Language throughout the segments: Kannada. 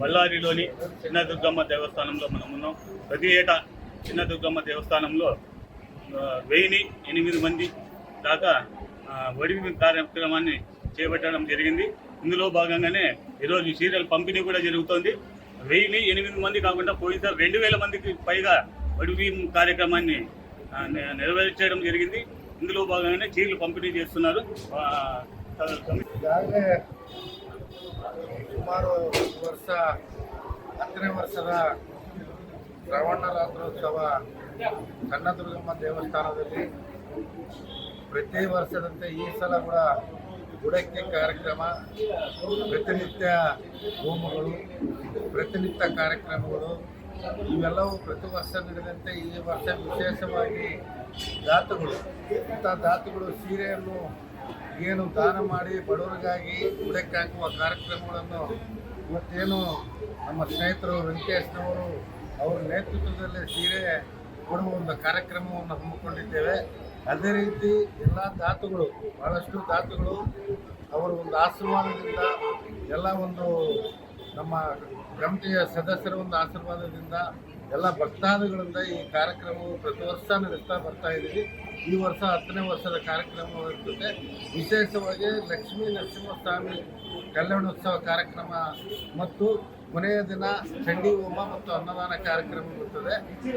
బళ్ళారిలోని చిన్న దుర్గమ్మ దేవస్థానంలో మనం ఉన్నాం. ప్రతి ఏటా చిన్న దుర్గమ్మ దేవస్థానంలో వెయ్యిని ఎనిమిది మంది దాకా వడివి కార్యక్రమాన్ని చేపట్టడం జరిగింది. ఇందులో భాగంగానే ఈరోజు సీరియల్ పంపిణీ కూడా జరుగుతోంది. వెయ్యిని ఎనిమిది మంది కాకుండా పోయినసారి రెండు వేల మందికి పైగా వడివి కార్యక్రమాన్ని నెరవేర్చడం జరిగింది. ఇందులో భాగంగానే చీరలు పంపిణీ చేస్తున్నారు. ಸುಮಾರು ವರ್ಷ, ಹತ್ತನೇ ವರ್ಷದ ರಾವಣ ರಾತ್ರೋತ್ಸವ ಕನ್ನದುರ್ಗಮ್ಮ ದೇವಸ್ಥಾನದಲ್ಲಿ. ಪ್ರತಿ ವರ್ಷದಂತೆ ಈ ಸಲ ಕೂಡ ಗುಡಕ್ಕೆ ಕಾರ್ಯಕ್ರಮ, ಪ್ರತಿನಿತ್ಯ ಹೋಮಗಳು, ಪ್ರತಿನಿತ್ಯ ಕಾರ್ಯಕ್ರಮಗಳು, ಇವೆಲ್ಲವೂ ಪ್ರತಿ ವರ್ಷ ನಡೆದಂತೆ ಈ ವರ್ಷ ವಿಶೇಷವಾಗಿ ಧಾತುಗಳು. ಇಂಥ ಧಾತುಗಳು ಸೀರೆಯನ್ನು ಏನು ದಾನ ಮಾಡಿ ಬಡವರಿಗಾಗಿ ಉಡಕ್ಕೆ ಹಾಕುವ ಕಾರ್ಯಕ್ರಮಗಳನ್ನು ಇವತ್ತೇನು ನಮ್ಮ ಸ್ನೇಹಿತರು ವೆಂಕಟೇಶ್ನವರು ಅವರ ನೇತೃತ್ವದಲ್ಲಿ ಸೀರೆ ಕೊಡುವ ಒಂದು ಕಾರ್ಯಕ್ರಮವನ್ನು ಹಮ್ಮಿಕೊಂಡಿದ್ದೇವೆ. ಅದೇ ರೀತಿ ಎಲ್ಲ ದಾತುಗಳು ಬಹಳಷ್ಟು ದಾತುಗಳು ಅವರ ಒಂದು ಆಶೀರ್ವಾದದಿಂದ ಎಲ್ಲ ಒಂದು ನಮ್ಮ ಕಮಿಟಿಯ ಸದಸ್ಯರ ಒಂದು ಆಶೀರ್ವಾದದಿಂದ ಎಲ್ಲ ಭಕ್ತಾದಿಗಳಿಂದ ಈ ಕಾರ್ಯಕ್ರಮವು ಪ್ರತಿ ವರ್ಷ ನಡೆಸ್ತಾ ಬರ್ತಾ ಇದ್ದೀವಿ. ಈ ವರ್ಷ ಹತ್ತನೇ ವರ್ಷದ ಕಾರ್ಯಕ್ರಮವಾಗಿರುತ್ತೆ ವಿಶೇಷವಾಗಿ ಲಕ್ಷ್ಮೀ ನರಸಿಂಹಸ್ವಾಮಿ ಕಲ್ಯಾಣೋತ್ಸವ ಕಾರ್ಯಕ್ರಮ ಮತ್ತು ಕೊನೆಯ ದಿನ ಚಂಡಿ ಹೋಮ ಮತ್ತು ಅನ್ನದಾನ ಕಾರ್ಯಕ್ರಮ ಇರುತ್ತದೆ. ಈ,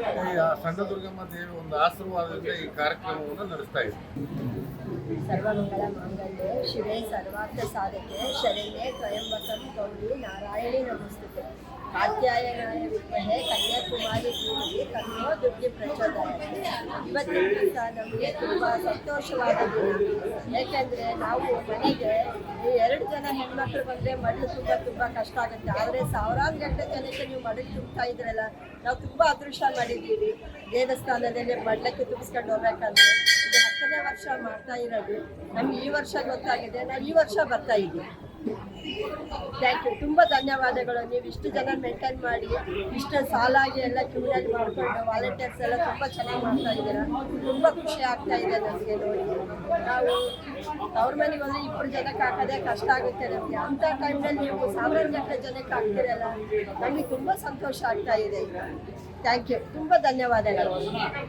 ಆ ಸಣ್ಣ ದುರ್ಗಮ್ಮ ದೇವಿ ಒಂದು ಆಶೀರ್ವಾದದಿಂದ ಈ ಕಾರ್ಯಕ್ರಮವನ್ನು ನಡೆಸ್ತಾ ಇದ್ದೀವಿ. ಸರ್ವಮಂಗಳ ಮಾಂಗಲ್ಯೆ, ಶಿವೇ ಸರ್ವಾರ್ಥ ಸಾಧಕೆ, ಶರಣ್ಯೆ ತ್ರಯಂಬಕಂ ಗೌರಿ ನಾರಾಯಣಿ ನಮಸ್ತುತೆ ಕಾತ್ಯಾಯನಾಯ ಕನ್ಯಾಕುಮಾರಿ ದೇವಿ ಕನ್ನೋ ದುರ್ಗೆ ಪ್ರಚೋದಯ ಇವತ್ತಿನ ದಿವಸ ನಮಗೆ ತುಂಬ ಸಂತೋಷವಾದ ದಿನ ಏಕೆಂದರೆ ನಾವು ಮನೆಗೆ ಎರಡು ಜನ ಹೆಣ್ಮಕ್ಳು ಬಂದರೆ ಮಡಲು ತುಂಬ ತುಂಬ ಕಷ್ಟ ಆಗುತ್ತೆ. ಆದರೆ ಸಾವಿರಾರು ಗಂಟೆ ಜನಕ್ಕೆ ನೀವು ಮಡಲು ತುಂಬ್ತಾ ಇದ್ರಲ್ಲ, ನಾವು ತುಂಬ ಅದೃಷ್ಟ ಮಾಡಿದ್ದೀವಿ. ದೇವಸ್ಥಾನದಲ್ಲಿ ಮಡಲಕ್ಕೆ ತುಂಬಿಸ್ಕೊಂಡು ಹೋಗ್ಬೇಕಂದ್ರೆ ಇದು ಹತ್ತನೇ ವರ್ಷ ಮಾಡ್ತಾ ಇರೋದು. ನಮ್ಗೆ ಈ ವರ್ಷ ಗೊತ್ತಾಗಿದೆ, ನಾವು ಈ ವರ್ಷ ಬರ್ತಾ ಇದ್ದೀವಿ. ಥ್ಯಾಂಕ್ ಯು ತುಂಬ ಧನ್ಯವಾದಗಳು. ನೀವು ಇಷ್ಟು ಜನ ಮೇಂಟೈನ್ ಮಾಡಿ, ಇಷ್ಟು ಸಾಲಾಗಿ ಎಲ್ಲ ಕ್ಯೂನಲ್ಲಿ ಮಾಡಿಕೊಂಡು ವಾಲಂಟಿಯರ್ಸ್ ಎಲ್ಲ ತುಂಬ ಚೆನ್ನಾಗಿ ಮಾಡ್ತಾ ಇದ್ದೀರಾ? ತುಂಬ ಖುಷಿ ಆಗ್ತಾ ಇದೆ ನನಗೆ ನೋಡಿ. ನಾವು ಅವ್ರ ಮನೆಗೆ ಹೋದ್ರೆ ಇಬ್ಬರು ಜನಕ್ಕೆ ಹಾಕೋದೇ ಕಷ್ಟ ಆಗುತ್ತೆ ನಮಗೆ. ಅಂಥ ಟೈಮ್ನಲ್ಲಿ ನೀವು ಸಾವಿರ ಗಂಟೆ ಜನಕ್ಕೆ ಹಾಕ್ತಿರಲ್ಲ ನನಗೆ ತುಂಬ ಸಂತೋಷ ಆಗ್ತಾ ಇದೆ ಈಗ. ಥ್ಯಾಂಕ್ ಯು ತುಂಬ ಧನ್ಯವಾದಗಳು.